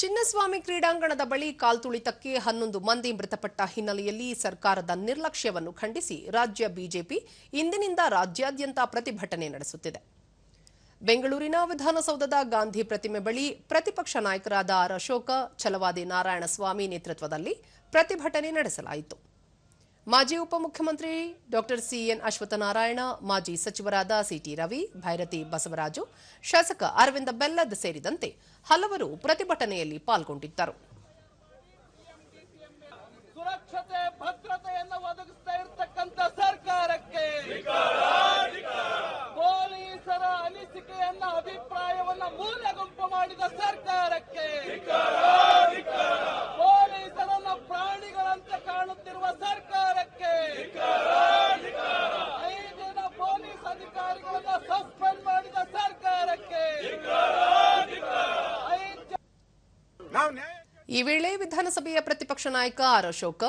ಚಿನ್ನಸ್ವಾಮಿ ಕ್ರೀಡಾಂಗಣದ ಬಳಿ ಕಾಲ್ತುಳಿತಕ್ಕೆ ಹನ್ನೊಂದು ಮಂದಿ ಮೃತಪಟ್ಟ ಹಿನ್ನೆಲೆಯಲ್ಲಿ ಸರ್ಕಾರದ ನಿರ್ಲಕ್ಷ್ಯವನ್ನು ಖಂಡಿಸಿ ರಾಜ್ಯ ಬಿಜೆಪಿ ಇಂದಿನಿಂದ ರಾಜ್ಯಾದ್ಯಂತ ಪ್ರತಿಭಟನೆ ನಡೆಸುತ್ತಿದೆ. ಬೆಂಗಳೂರಿನ ವಿಧಾನಸೌಧದ ಗಾಂಧಿ ಪ್ರತಿಮೆ ಬಳಿ ಪ್ರತಿಪಕ್ಷ ನಾಯಕರಾದ ಆರ್ ಅಶೋಕ, ಛಲವಾದಿ ನಾರಾಯಣಸ್ವಾಮಿ ನೇತೃತ್ವದಲ್ಲಿ ಪ್ರತಿಭಟನೆ ನಡೆಸಲಾಯಿತು. ಮಾಜಿ ಉಪಮುಖ್ಯಮಂತ್ರಿ ಡಾಕ್ಟರ್ ಸಿಎನ್ ಅಶ್ವತ್ಥನಾರಾಯಣ, ಮಾಜಿ ಸಚಿವರಾದ ಸಿಟಿ ರವಿ, ಭೈರತಿ ಬಸವರಾಜು, ಶಾಸಕ ಅರವಿಂದ ಬೆಲ್ಲದ್ ಸೇರಿದಂತೆ ಹಲವರು ಪ್ರತಿಭಟನೆಯಲ್ಲಿ ಪಾಲ್ಗೊಂಡಿದ್ದರು. ಸುರಕ್ಷತೆ, ಭದ್ರತೆಯನ್ನು ಒದಗಿಸ್ತಾ ಇರ್ತಕ್ಕಂಥ ಸರ್ಕಾರಕ್ಕೆ ಪೊಲೀಸರ ಅನಿಸಿಕೆಯನ್ನ, ಅಭಿಪ್ರಾಯವನ್ನ ಮೂಲ ಗುಂಪು ಮಾಡಿದ ಸರ್ಕಾರಕ್ಕೆ ಈ ವೇಳೆ ವಿಧಾನಸಭೆಯ ಪ್ರತಿಪಕ್ಷ ನಾಯಕ ಆರ್ ಅಶೋಕ,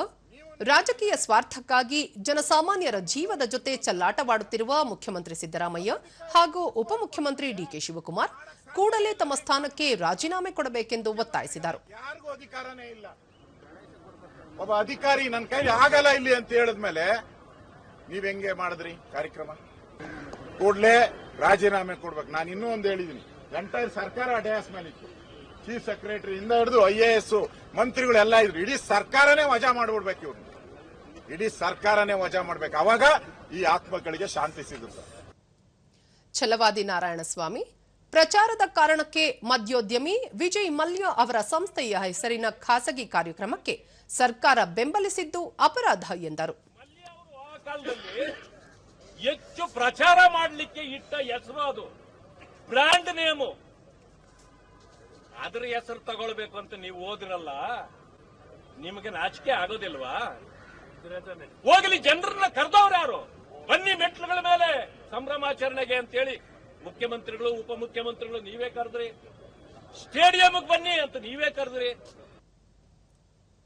ರಾಜಕೀಯ ಸ್ವಾರ್ಥಕ್ಕಾಗಿ ಜನಸಾಮಾನ್ಯರ ಜೀವದ ಜೊತೆ ಚಲ್ಲಾಟವಾಡುತ್ತಿರುವ ಮುಖ್ಯಮಂತ್ರಿ ಸಿದ್ದರಾಮಯ್ಯ ಹಾಗೂ ಉಪಮುಖ್ಯಮಂತ್ರಿ ಡಿಕೆ ಶಿವಕುಮಾರ್ ಕೂಡಲೇ ತಮ್ಮ ಸ್ಥಾನಕ್ಕೆ ರಾಜೀನಾಮೆ ಕೊಡಬೇಕೆಂದು ಒತ್ತಾಯಿಸಿದರು. ಒಬ್ಬ ಅಧಿಕಾರಿ ನನ್ನ ಕೈಲಿ ಆಗಲ್ಲ ಇಲ್ಲಿ ಅಂತ ಹೇಳಿದ್ಮೇಲೆ ನೀವ್ ಹೆಂಗೆ ಮಾಡಿದ್ರಿ ಕಾರ್ಯಕ್ರಮ? ಕೂಡಲೇ ರಾಜೀನಾಮೆ ಕೊಡ್ಬೇಕು. ನಾನು ಇನ್ನೂ ಒಂದು ಹೇಳಿದೀನಿ. ಎಂಟೈರ್ ಸರ್ಕಾರ ಡಯಾಸ್ ಮೇಲೆ ಇತ್ತು ಚೀಫ್ ಸೆಕ್ರೆಟರಿ ಇಂದ ಹಿಡಿದು ಐ ಎ ಎಸ್ ಮಂತ್ರಿಗಳೆಲ್ಲ ಇದ್ರು. ಇಡೀ ಸರ್ಕಾರನೇ ವಜಾ ಮಾಡ್ಬಿಡ್ಬೇಕು ಇವ್ರು. ಇಡೀ ಸರ್ಕಾರನೇ ವಜಾ ಮಾಡ್ಬೇಕು. ಅವಾಗ ಈ ಆತ್ಮಗಳಿಗೆ ಶಾಂತಿ ಸಿಗುತ್ತೆ. ಛಲವಾದಿ ನಾರಾಯಣಸ್ವಾಮಿ ಪ್ರಚಾರದ ಕಾರಣಕ್ಕೆ ಮದ್ಯೋದ್ಯಮಿ ವಿಜಯ್ ಮಲ್ಯ ಅವರ ಸಂಸ್ಥೆಯ ಹೆಸರಿನ ಖಾಸಗಿ ಕಾರ್ಯಕ್ರಮಕ್ಕೆ ಸರ್ಕಾರ ಬೆಂಬಲಿಸಿದ್ದು ಅಪರಾಧ ಎಂದರು. ಹೆಚ್ಚು ಪ್ರಚಾರ ಮಾಡಲಿಕ್ಕೆ ಇಟ್ಟ ಹೆಸರು ಅದು. Brand name. ಅದ್ರ ಹೆಸರು ತಗೊಳ್ಬೇಕು ಅಂತ ನೀವು ಓದಿರಲ್ಲ ನಿಮಗೆ ನಾಚಿಕೆ ಆಗೋದಿಲ್ವಾ? ಹೋಗಲಿ, ಜನರನ್ನ ಕರೆದವ್ರು ಯಾರು? ಬನ್ನಿ ಮೆಟ್ಲುಗಳ ಮೇಲೆ ಸಂಭ್ರಮಾಚರಣೆಗೆ ಅಂತೇಳಿ ಮುಖ್ಯಮಂತ್ರಿಗಳು, ಉಪಮುಖ್ಯಮಂತ್ರಿಗಳು, ನೀವೇ ಕರೆದ್ರಿ. ಸ್ಟೇಡಿಯಂಗೆ ಬನ್ನಿ ಅಂತ ನೀವೇ ಕರೆದ್ರಿ.